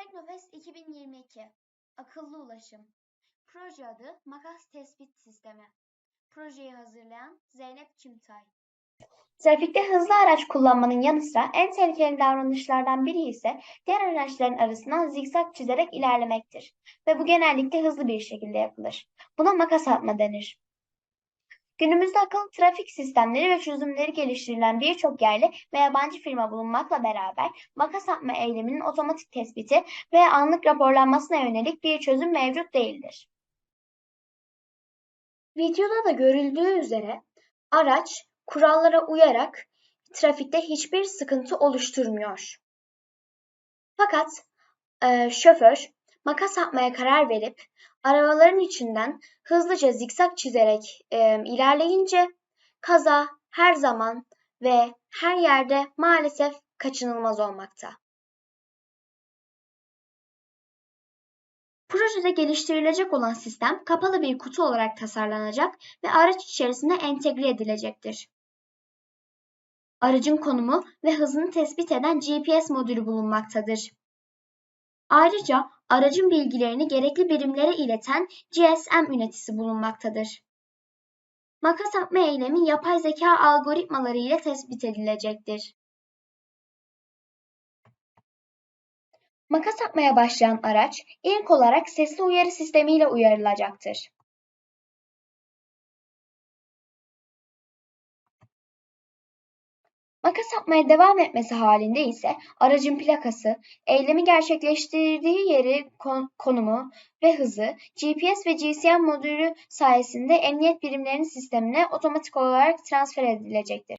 Teknofest 2022 Akıllı Ulaşım Proje adı Makas Tespit Sistemi Projeyi hazırlayan Zeynep Çimtay Trafikte hızlı araç kullanmanın yanı sıra en tehlikeli davranışlardan biri ise diğer araçların arasından zikzak çizerek ilerlemektir ve bu genellikle hızlı bir şekilde yapılır. Buna makas atma denir. Günümüzde akıllı trafik sistemleri ve çözümleri geliştirilen birçok yerli ve yabancı firma bulunmakla beraber makas atma eyleminin otomatik tespiti ve anlık raporlanmasına yönelik bir çözüm mevcut değildir. Videoda da görüldüğü üzere araç kurallara uyarak trafikte hiçbir sıkıntı oluşturmuyor. Fakat e, şoför makas atmaya karar verip arabaların içinden hızlıca zikzak çizerek e, ilerleyince kaza her zaman ve her yerde maalesef kaçınılmaz olmakta. Projede geliştirilecek olan sistem kapalı bir kutu olarak tasarlanacak ve araç içerisine entegre edilecektir. Aracın konumu ve hızını tespit eden GPS modülü bulunmaktadır. Ayrıca aracın bilgilerini gerekli birimlere ileten GSM ünitesi bulunmaktadır. Makas atma eylemi yapay zeka algoritmaları ile tespit edilecektir. Makas atmaya başlayan araç ilk olarak sesli uyarı sistemiyle uyarılacaktır. Makas atmaya devam etmesi halinde ise aracın plakası, eylemi gerçekleştirdiği yeri, konumu ve hızı GPS ve GSM modülü sayesinde emniyet birimlerinin sistemine otomatik olarak transfer edilecektir.